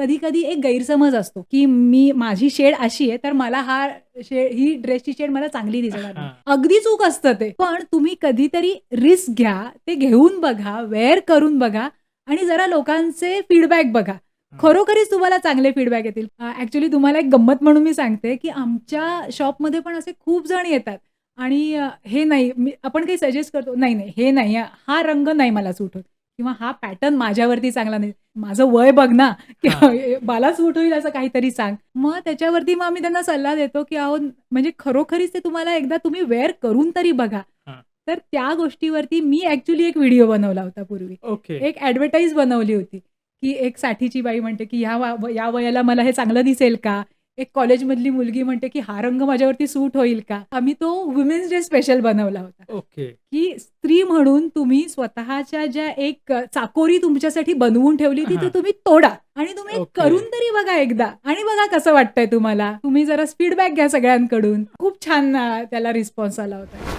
कधी कधी एक गैरसमज असतो की मी माझी शेड अशी आहे तर मला हा शेड ही ड्रेसची शेड मला चांगली दिसणार. अगदी चूक असतं ते. पण तुम्ही कधीतरी रिस्क घ्या ते घेऊन बघा वेअर करून बघा आणि जरा लोकांचे फीडबॅक बघा. खरोखरीच तुम्हाला चांगले फीडबॅक येतील. ऍक्च्युली तुम्हाला एक गंमत म्हणून मी सांगते की आमच्या शॉपमध्ये पण असे खूप जण येतात आणि हे नाही मी आपण काही सजेस्ट करतो नाही नाही हे नाही हा- हा रंग नाही मला सूट होत किंवा हा पॅटर्न माझ्यावरती चांगला नाही. माझं वय बघ ना मला सूट होईल असं काहीतरी सांग. मग त्याच्यावरती मग आम्ही त्यांना सल्ला देतो की अहो म्हणजे खरोखरीच ते तुम्हाला एकदा तुम्ही वेअर करून तरी बघा. तर त्या गोष्टीवरती मी ऍक्च्युली एक व्हिडिओ बनवला होता पूर्वी. ओके. एक ऍडव्हर्टाईज बनवली होती की एक साठीची बाई म्हणते की ह्या या वयाला मला हे चांगलं दिसेल का? एक कॉलेजमधली मुलगी म्हणते की हा रंग माझ्यावरती सूट होईल का? आम्ही तो वुमेन्स डे स्पेशल बनवला होता. ओके. की स्त्री म्हणून तुम्ही स्वतःच्या ज्या एक चाकोरी तुमच्यासाठी बनवून ठेवली ती. ती तुम्ही तोडा. आणि तुम्ही ओके. करून तरी बघा एकदा. आणि बघा कसं वाटतंय तुम्हाला. तुम्ही जरा फीडबॅक घ्या सगळ्यांकडून. खूप छान त्याला रिस्पॉन्स आला होता.